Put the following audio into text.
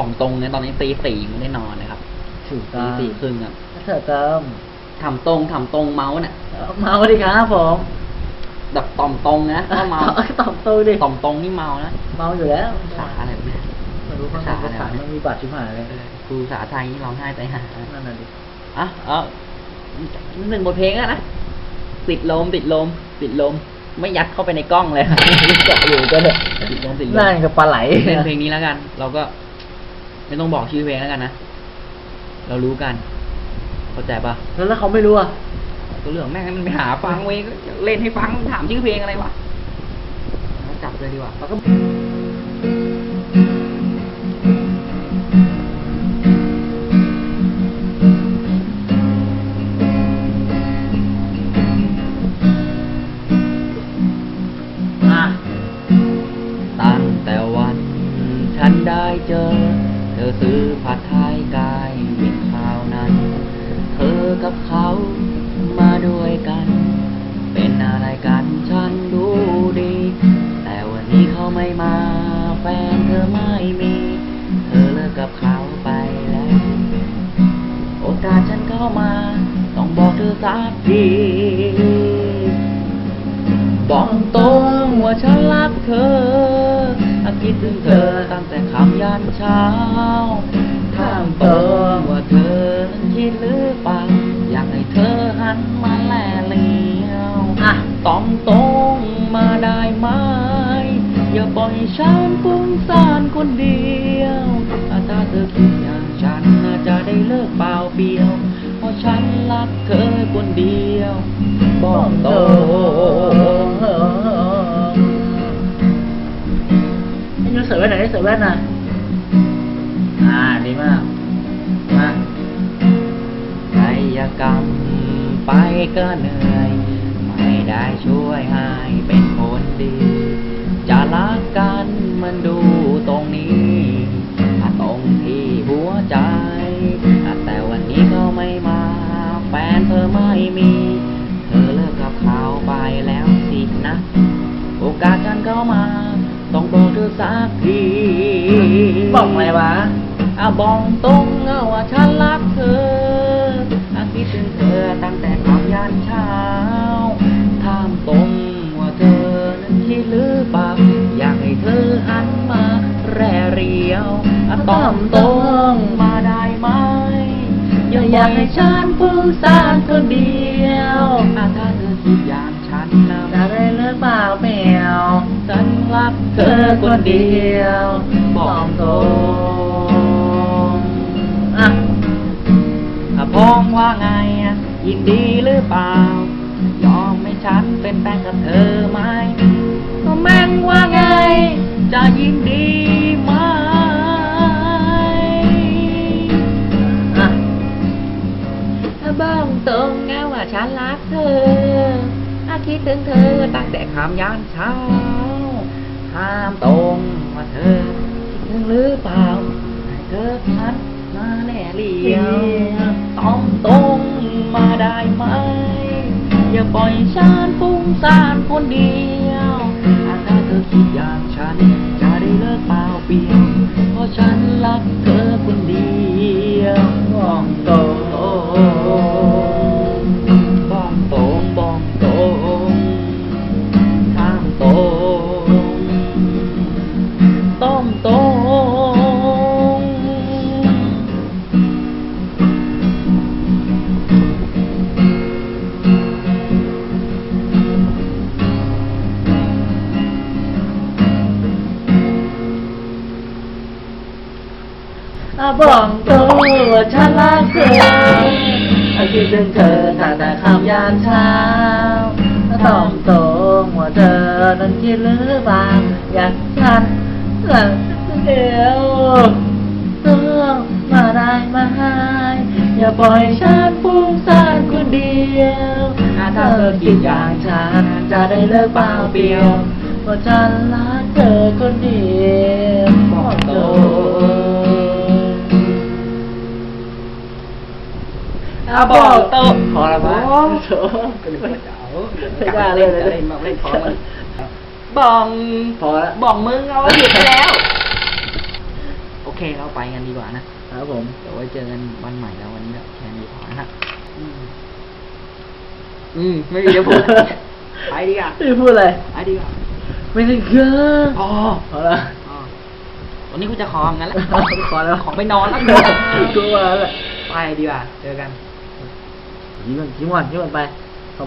บ่องตรงเนี่ยตอนนี้ตีสี่ไม่ได้นอนนะครับถูกตีต้องสี่ครึ่งครับเถิดเติมทำตรงทำตรงเมาส์เนี่ยเมาดิครับผมแบบต่อมตรงนะถ้าเมาตอบตัวดิต่อมตรงนี่เมานะเมาอยู่แล้วภาษาอะไรวะเนี่ย ไม่รู้ภาษาภาษามันมีบัตรชิบหายเลยครูภาษาไทยนี่ร้องไห้ใจหานั่นน่ะดิอะเอาหนึ่งบทเพลงอะนะ ติดลมติดลม ติดลม ไม่ยัดเข้าไปในกล้องเลย เกาะอยู่ก็เลยติดลมติดลมนั่นกับปลาไหล เป็นเพลงนี้แล้วกัน เราก็ ไม่ต้องบอกชื่อเพลงแล้วกันนะ เรารู้กันเข้าใจปะแล้วแล้วเขาไม่รู้อะก็เรื่องแม่งให้มันไปหาฟังเว้ยก็เล่นให้ฟังถามชื่อเพลงอะไรวะเราจับเลยดีกว่าแล้วก็อะตั้งแต่วันฉันได้เจอเธอซื้อผัดไทยกายเย็นคราวนั้น เธอกับเขามาด้วยกัน เป็นอะไรกันฉันรู้ดี แต่วันนี้เขาไม่มา แฟนเธอไม่มี เธอเลิกกับเขาไปแล้ว โอกาสฉันเข้ามา ต้องบอกเธอสักทีบอกตรงว่าฉันรักเธออาคิดถึงเธอ ตั้งแต่คำยันเช้าถามตรงว่าเธอนั้นคิดหรือเปล่าอยากให้เธอหันมาแลเลี้ยวอะต้องตรงมาได้ไหม อย่าปล่อยฉันฟุ้งซ่านคนเดียวถ้าเธอคิดอย่างฉันน่าจะได้เลิกเปล่าเปลี่ยว เพราะฉันรักเธอคนเดียว บอกตรง ให้ยูเสือแว่นหน่อยให้เสือแว่นหน่อยอ่าดีมากมากายกรรมไปก็เหนื่อย ไม่ได้ช่วยให้เป็นคนดี จะรักกันมันดูตรงนี้อ่ตรงที่หัวใจ แต่วันนี้เขาไม่มา แฟนเธอไม่มี เธอเลิกกับเขาไปแล้วสินะ โอกาสฉันเขามา ต้องบอกเธอสักทีบอกอะไรวะอาบอกตรงเอาว่าฉันรักเธออาคิดถึงเธอตั้งแต่คำยันเช้าถามตรงว่าเธอนั้นคิดหรือเปล่าอยากให้เธอหันมาแร่เรียวอะตอบตรงมาได้ไหมอย่าอยากให้ฉันฟุ้งซ่านคนเดียวอะถ้าเธอคิดอย่างฉันนะจะได้เลิกเปล่าแมวฉัน รักเธอคนเดียวบอกตรงอะอะพงว่าไงอะยินดีหรือเปล่า ยอมให้ฉันเป็นแฟนกับเธอไหมก็แม่งว่าไง จะยินดีไหมอะถ้าบ้องตรงไงว่าฉันรักเธออาคิดถึงเธอตั้งแต่คำยานเช้า ถามตรงว่าเธอคิดถึงหรือเปล่าให้เธอพัดมาแน่เลียวต้องตรงมาได้ไหม อย่าปล่อยฉันฟุ้งซ่านคนเดียว ถ้าเธอคิดอย่างฉัน จะได้เลิกเปล่าเปลี่ยว อะบอกตัวว่าฉันรักเธอาคิดถึงเธอตั้งแต่คำยามเช้าต้องตรงว่าเธอนั้นคิดหรือเปล่าอยากฉันหลังเดียวต้องมาได้ไหมอย่าปล่อยฉันฟุ้งซ่านคนเดียวถ้าเธอคิดอย่างฉันจะได้เลิกเปล่าเปลี่ยวเพราะฉันรักเธอคนเดียวาบอกโตพอแล้วมั้ยโอ้โถไม่ได้เลยเล่นมาเล่นขอมันบองพอล้วบอกมึงเอาว่าผิดไปแล้ว โอเคเราไปกันดีกว่านะครับผมเดี๋ยวไว้เจอกันวันใหม่แล้ววันนี้แค่นี้พอนะฮะอืมไม่มีจะพูดไปดีกว่าไม่พูดอะไรไปดีกว่าไม่ได้เกินอ๋อเอละวันนี้กูจะของั้นแหละขอแล้วขอไปนอนแล้วกูว่าแล้วแหละไปดีกว่าเจอกัน ยิ้มก่อนยิ้มก่อนยิ้มก่อนไปข